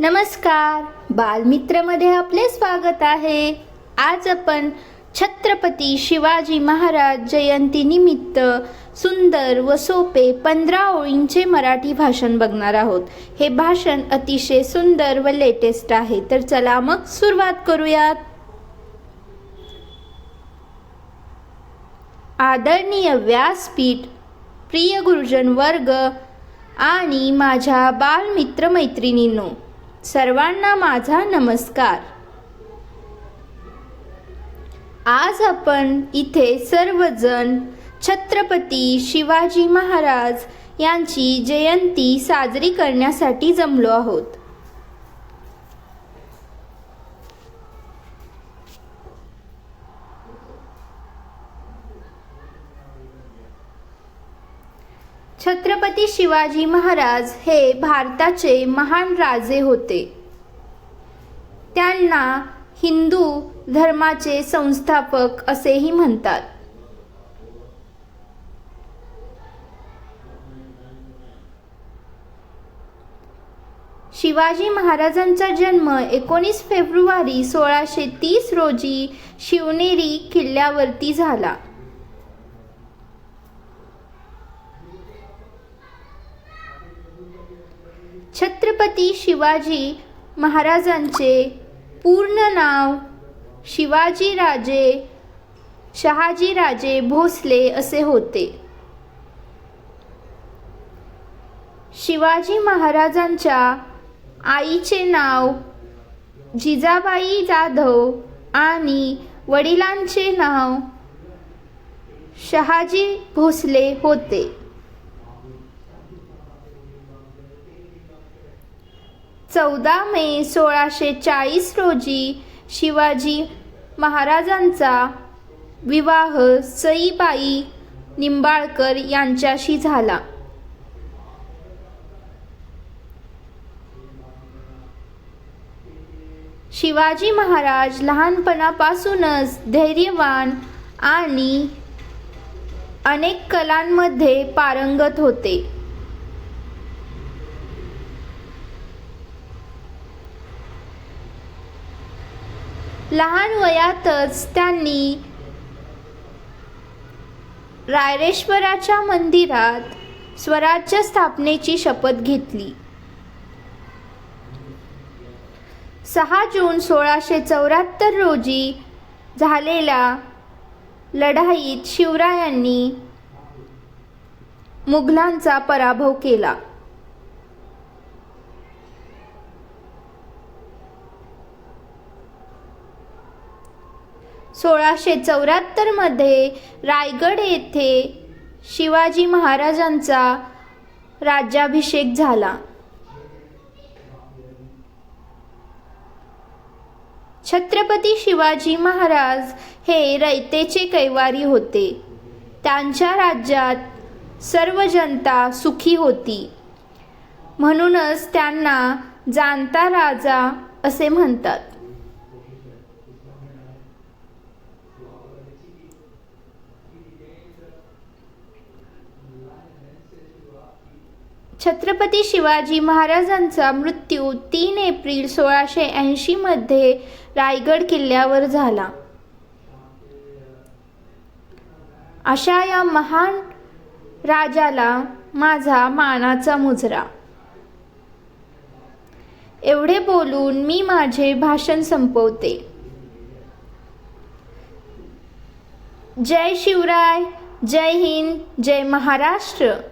नमस्कार. बालमित्रमध्ये आपले स्वागत आहे. आज आपण छत्रपती शिवाजी महाराज जयंतीनिमित्त सुंदर व सोपे पंधरा ओळींचे मराठी भाषण बघणार आहोत. हे भाषण अतिशय सुंदर व लेटेस्ट आहे. तर चला मग सुरुवात करूयात. आदरणीय व्यासपीठ प्रिय गुरुजन वर्ग आणि माझ्या बालमित्र मैत्रिणींनो सर्वांना माझा नमस्कार. आज आपण इथे सर्वजण छत्रपती शिवाजी महाराज यांची जयंती साजरी करण्यासाठी जमलो आहोत. छत्रपती शिवाजी महाराज हे भारताचे महान राजे होते. त्यांना हिंदू धर्माचे संस्थापक असेही म्हणतात. शिवाजी महाराजांचा जन्म एकोणीस फेब्रुवारी सोळाशे तीस रोजी शिवनेरी किल्ल्यावरती झाला. छत्रपती शिवाजी महाराजांचे पूर्ण नाव शिवाजीराजे शहाजीराजे भोसले असे होते. शिवाजी महाराजांच्या आईचे नाव जिजाबाई जाधव आणि वडिलांचे नाव शहाजी भोसले होते. चौदा मे सोळाशे चाळीस रोजी शिवाजी महाराजांचा विवाह सईबाई निंबाळकर यांच्याशी झाला. शिवाजी महाराज लहानपणापासूनच धैर्यवान आणि अनेक कलांमध्ये पारंगत होते. लहान वयातच त्यांनी रायरेश्वराच्या मंदिरात स्वराज्य स्थापनेची शपथ घेतली. सहा जून सोळाशे चौऱ्याहत्तर रोजी झालेल्या लढाईत शिवरायांनी मुघलांचा पराभव केला. सोळाशे चौऱ्याहत्तरमध्ये रायगड येथे शिवाजी महाराजांचा राज्याभिषेक झाला. छत्रपती शिवाजी महाराज हे रयतेचे कैवारी होते. त्यांच्या राज्यात सर्व जनता सुखी होती. म्हणूनच त्यांना जाणता राजा असे म्हणतात. छत्रपती शिवाजी महाराजांचा मृत्यू तीन एप्रिल सोळाशे ऐंशीमध्ये रायगड किल्ल्यावर झाला. अशा या महान राजाला माझा मानाचा मुजरा. एवढे बोलून मी माझे भाषण संपवते. जय शिवराय जय हिंद जय महाराष्ट्र.